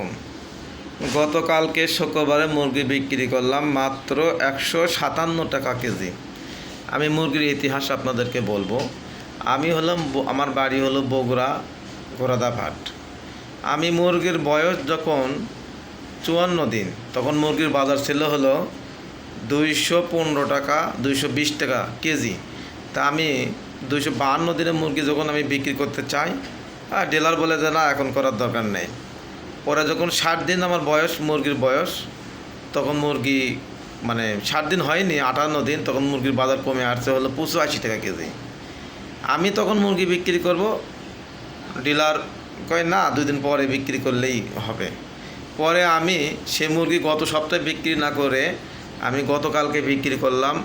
আলাইকুম গতকালকে শুক্রবারে মুরগি বিক্রি করলাম মাত্র একশো সাতান্ন টাকা কেজি। আমি মুরগির ইতিহাস আপনাদেরকে বলব। আমি হলাম আমার বাড়ি হলো বগুড়া ঘোড়াদাঘাট আমি মুরগির বয়স যখন চুয়ান্ন দিন, তখন মুরগির বাজার ছিল হলো দুইশো পনেরো টাকা, দুইশো বিশ টাকা কেজি। তা আমি দুইশো বাহান্ন দিনের মুরগি যখন আমি বিক্রি করতে চাই আর ডিলার বলে যে না, এখন করার দরকার নেই। পরে যখন ষাট দিন আমার বয়স, মুরগির বয়স, তখন মুরগি মানে ষাট দিন হয়নি, আটান্ন দিন, তখন মুরগির বাজার কমে আসছে হলো পঁচু আশি টাকা কেজি। আমি তখন মুরগি বিক্রি করব, ডিলার কয়, না, দুই দিন পরে বিক্রি করলেই হবে। পরে আমি সে মুরগি গত সপ্তাহে বিক্রি না করে, আমি গতকালকে বিক্রি করলাম,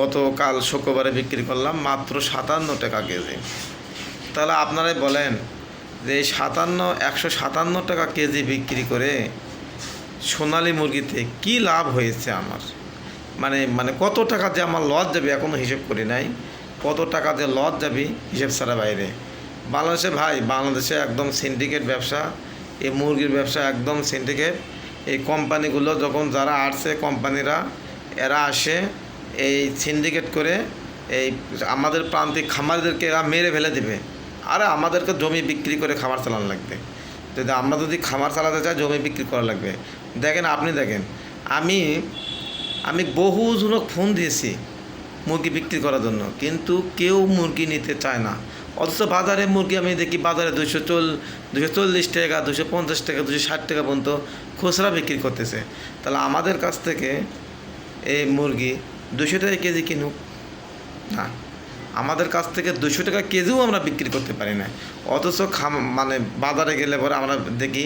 গতকাল শুক্রবারে বিক্রি করলাম মাত্র সাতান্ন টাকা কেজি। তাহলে আপনারাই বলেন যে সাতান্ন, একশো সাতান্ন টাকা কেজি বিক্রি করে সোনালি মুরগিতে কি লাভ হয়েছে আমার? মানে মানে কত টাকা যে আমার লস যাবে এখনও হিসেব করি নাই। কত টাকা যে লস যাবে হিসেব ছাড়া বাইরে। বাংলাদেশে ভাই, বাংলাদেশে একদম সিন্ডিকেট ব্যবসা, এই মুরগির ব্যবসা একদম সিন্ডিকেট এই কোম্পানিগুলো যখন যারা আসছে, কোম্পানিরা, এরা আসে, এই সিন্ডিকেট করে, এই আমাদের প্রান্তিক খামারদেরকে এরা মেরে ফেলে দেবে। আরে আমাদেরকে জমি বিক্রি করে খামার চালানো লাগবে। যদি আমরা যদি খামার চালাতে চাই, জমি বিক্রি করা লাগবে। দেখেন, আপনি দেখেন, আমি আমি বহু জনক ফোন দিয়েছি মুরগি বিক্রি করার জন্য, কিন্তু কেউ মুরগি নিতে চায় না। অথচ বাজারে মুরগি আমি দেখি বাজারে দুশো চল দুশো চল্লিশ টাকা দুশো পঞ্চাশ টাকা দুশো ষাট টাকা পর্যন্ত খুচরা বিক্রি করতেছে। তাহলে আমাদের কাছ থেকে এই মুরগি দুশো টাকা কেজি কিনুক? না। আমাদের কাছ থেকে দুশো টাকা কেজিও আমরা বিক্রি করতে পারি না। অথচ খাম মানে বাজারে গেলে পরে আমরা দেখি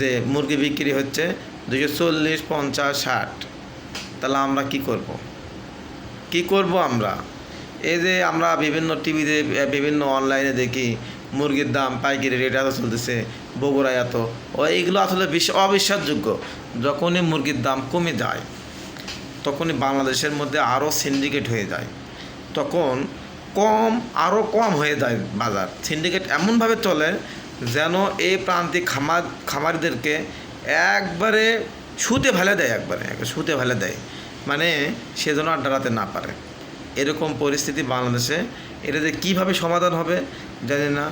যে মুরগি বিক্রি হচ্ছে দুশো চল্লিশ, পঞ্চাশ, ষাট। তাহলে আমরা কি করব। কি করব আমরা? এই যে আমরা বিভিন্ন টিভিতে, বিভিন্ন অনলাইনে দেখি মুরগির দাম, পাইকারি রেট এত চলতেছে বগুড়া এত। ও এইগুলো আসলে বিশ অবিশ্বাসযোগ্য। যখনই মুরগির দাম কমে যায়, তখনই বাংলাদেশের মধ্যে আরও সিন্ডিকেট হয়ে যায়। তখন কম আরও কম হয়ে যায় বাজার। সিন্ডিকেট এমনভাবে চলে যেন এই প্রান্তিক খামার খামারিদেরকে একবারে শুতে ফেলে দেয়, একবারে শুতে ফেলে দেয়। মানে সে যেন আর দাঁড়াতে না পারে। এরকম পরিস্থিতি বাংলাদেশে। এটা যে কীভাবে সমাধান হবে, জানি না।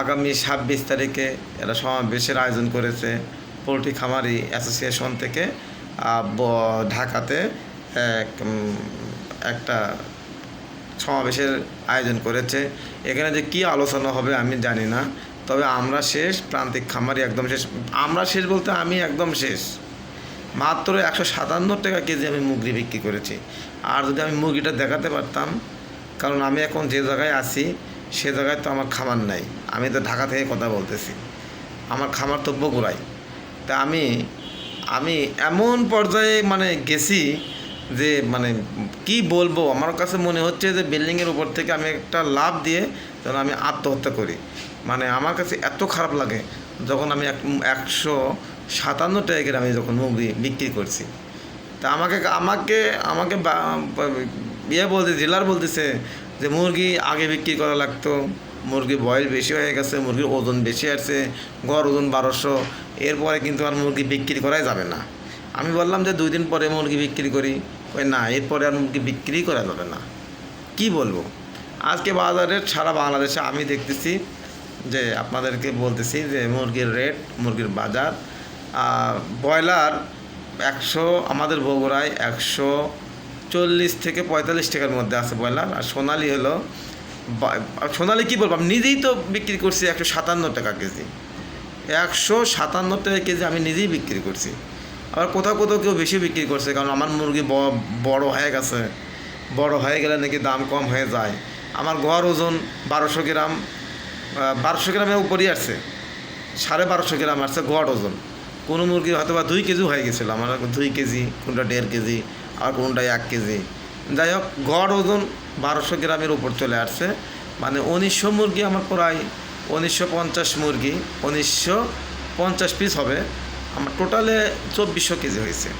আগামী ছাব্বিশ তারিখে এরা সমাবেশের আয়োজন করেছে পোলট্রি খামারি অ্যাসোসিয়েশন থেকে ঢাকাতে এক একটা সমাবেশের আয়োজন করেছে। এখানে যে কি আলোচনা হবে আমি জানি না, তবে আমরা শেষ, প্রান্তিক খামারি একদম শেষ। আমরা শেষ বলতে আমি একদম শেষ। মাত্র একশো সাতান্ন টাকা কেজি আমি মুরগি বিক্রি করেছি। আর যদি আমি মুরগিটা দেখাতে পারতাম, কারণ আমি এখন যে জায়গায় আছি, সে জায়গায় তো আমার খামার নাই। আমি তো ঢাকা থেকে কথা বলতেছি। আমার খামার তো বগুড়াই তা আমি আমি এমন পর্যায়ে মানে গেছি যে মানে কি বলব, আমার কাছে মনে হচ্ছে যে বিল্ডিংয়ের উপর থেকে আমি একটা লাভ দিয়ে যেন আমি আত্মহত্যা করি। মানে আমার কাছে এত খারাপ লাগে যখন আমি এক, একশো সাতান্ন টাকার আমি যখন মুরগি বিক্রি করছি। তা আমাকে আমাকে আমাকে ইয়ে বলতে জেলার বলতেছে যে মুরগি আগে বিক্রি করা লাগতো, মুরগি বয়স বেশি হয়ে গেছে, মুরগির ওজন বেশি আসছে, গড় ওজন বারোশো, এরপরে কিন্তু আর মুরগি বিক্রি করাই যাবে না। আমি বললাম যে দুই দিন পরে মুরগি বিক্রি করি কই না, এরপরে আর মুরগি বিক্রি করা যাবে না। কি বলব? আজকে বাজারের সারা বাংলাদেশে আমি দেখতেছি যে আপনাদেরকে বলতেছি যে মুরগির রেট মুরগির বাজার, আর ব্রয়লার একশো, আমাদের বগুড়ায় একশো চল্লিশ থেকে পঁয়তাল্লিশ টাকার মধ্যে আছে ব্রয়লার। আর সোনালি হলো সোনালি কী বলব? আমি নিজেই তো বিক্রি করছি একশো সাতান্ন টাকা কেজি। একশো সাতান্ন টাকা কেজি আমি নিজেই বিক্রি করছি। আবার কোথাও কোথাও কেউ বেশি বিক্রি করছে, কারণ আমার মুরগি বড় হয়ে গেছে। বড় হয়ে গেলে নাকি দাম কম হয়ে যায়। আমার গড় ওজন বারোশো গ্রাম বারোশো গ্রামের উপরই আসছে। সাড়ে বারোশো গ্রাম আসছে গড় ওজন। কোনো মুরগি হয়তো বা দুই কেজি হয়ে গেছিল, আমার দুই কেজি, কোনটা দেড় কেজি আর কোনটা এক কেজি। যাই হোক, গড় ওজন বারোশো গ্রামের উপর চলে আসছে। মানে উনিশশো মুরগি আমার প্রায় উনিশশো পঞ্চাশ মুরগি, উনিশশো পঞ্চাশ পিস হবে। আমার টোটালে চব্বিশশো কেজি হয়েছে।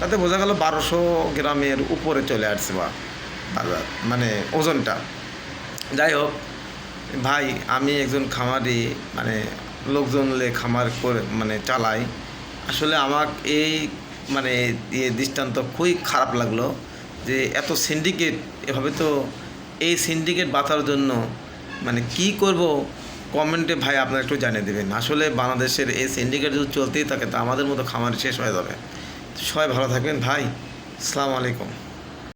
তাতে বোঝা গেল বারোশো গ্রামের উপরে চলে আসছে বা বাজার মানে ওজনটা। যাই হোক, ভাই, আমি একজন খামারি মানে লোকজন লে খামার করে মানে চালাই। আসলে আমার এই মানে ইয়ে দৃষ্টান্ত খুবই খারাপ লাগল যে এত সিন্ডিকেট এভাবে তো এই সিন্ডিকেট বাঁচার জন্য মানে কি করব? কমেন্টে ভাই আপনারা একটু জানিয়ে দেবেন। আসলে বাংলাদেশের এই সিন্ডিকেট যদি চলতেই থাকে, তা আমাদের মতো খামার শেষ হয়ে যাবে। সবাই ভালো থাকবেন। ভাই, আসসালামু আলাইকুম।